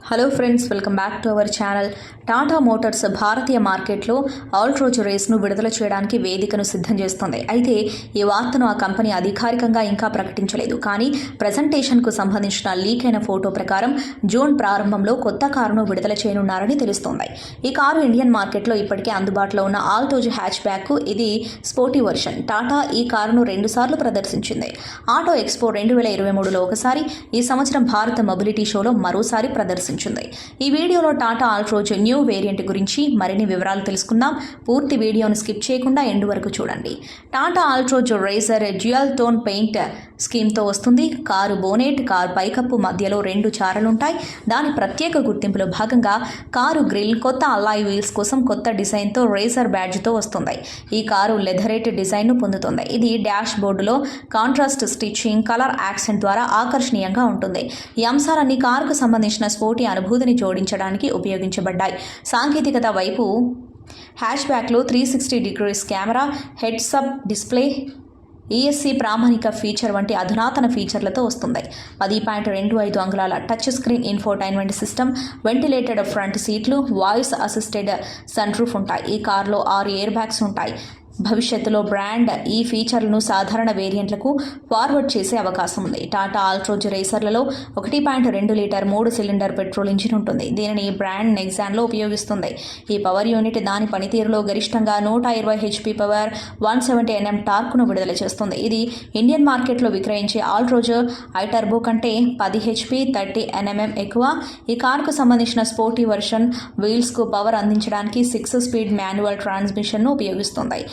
Hello friends welcome back to our channel Tata Motors భారతీయ మార్కెట్లో ఆల్ట్రోజ్ రేస్ను విడుదల చేయడానికి వేదికను సిద్ధం చేస్తోంది. అయితే ఈ వార్తను ఆ కంపెనీ అధికారికంగా ఇంకా ప్రకటించలేదు. కానీ ప్రజెంటేషన్కు సంబంధించిన లీక్ అయిన ఫోటో ప్రకారం జూన్ ప్రారంభంలో కొత్త కారును విడుదల చేయనున్నారని తెలుస్తోంది. ఈ కారు ఇండియన్ మార్కెట్లో ఇప్పటికే అందుబాటులో ఉన్న ఆల్టోజ్ హ్యాచ్ బ్యాక్ ఇది స్పోర్టీ వర్షన్. టాటా ఈ కారును రెండుసార్లు ప్రదర్శించింది. ఆటో ఎక్స్పో రెండు వేల ఇరవై మూడులో ఒకసారి ఈ సంవత్సరం భారత మొబిలిటీ షోలో మరోసారి ప్రదర్శించింది. ఈ వీడియోలో టాటా ఆల్ట్రోజ్ న్యూ వేరియంట్ గురించి మరిన్ని వివరాలు తెలుసుకుందాం. పూర్తి వీడియోను స్కిప్ చేయకుండా ఎండు వరకు చూడండి. Tata Altroz racer dual tone paint స్కీమ్తో వస్తుంది. కారు బోనెట్ కారు పైకప్పు మధ్యలో రెండు చారలుంటాయి. దాని ప్రత్యేక గుర్తింపులో భాగంగా కారు గ్రిల్ కొత్త అల్లాయ్ వీల్స్ కోసం కొత్త డిజైన్తో రేజర్ బ్యాడ్జ్తో వస్తుంది. ఈ కారు లెథరేట్ డిజైన్ను పొందుతుంది. ఇది డాష్ బోర్డులో కాంట్రాస్ట్ స్టిచ్చింగ్ కలర్ యాక్సెంట్ ద్వారా ఆకర్షణీయంగా ఉంటుంది. ఈ అంశాలన్నీ కారుకు సంబంధించిన స్పోర్ట్స్ స్పోర్టీ అనుభూతిని జోడించడానికి ఉపయోగించబడ్డాయి. సాంకేతికత వైపు హ్యాష్ బ్యాక్లో three sixty degrees camera heads up display ESC ప్రామాణిక ఫీచర్ వంటి అధునాతన ఫీచర్లతో వస్తుంది పది పాయింట్ రెండు ఐదు అంగుళాల touch screen infotainment system ventilated front సీట్లు వాయిస్ అసిస్టెడ్ సన్ రూఫ్ ఉంటాయి. ఈ కారులో ఆరు ఎయిర్ బ్యాగ్స్ ఉంటాయి. భవిష్యత్తులో బ్రాండ్ ఈ ఫీచర్లను సాధారణ వేరియంట్లకు ఫార్వర్డ్ చేసే అవకాశం ఉంది. టాటా ఆల్ట్రోజ్ రేసర్లలో ఒకటి పాయింట్ రెండు లీటర్ మూడు సిలిండర్ పెట్రోల్ ఇంజిన్ ఉంటుంది. దీనిని బ్రాండ్ నెగ్జాన్లో ఉపయోగిస్తుంది. ఈ పవర్ యూనిట్ దాని పనితీరులో గరిష్టంగా నూట ఇరవై HP power one seventy NM టార్క్ను విడుదల చేస్తుంది. ఇది ఇండియన్ మార్కెట్లో విక్రయించే ఆల్ట్రోజ్ ఐటర్బో కంటే పది హెచ్పి థర్టీ ఎన్ఎంఎం ఎక్కువ. ఈ కార్కు సంబంధించిన స్పోర్టీ వర్షన్ వీల్స్కు పవర్ అందించడానికి సిక్స్ స్పీడ్ మాన్యువల్ ట్రాన్స్మిషన్ను ఉపయోగిస్తుంది.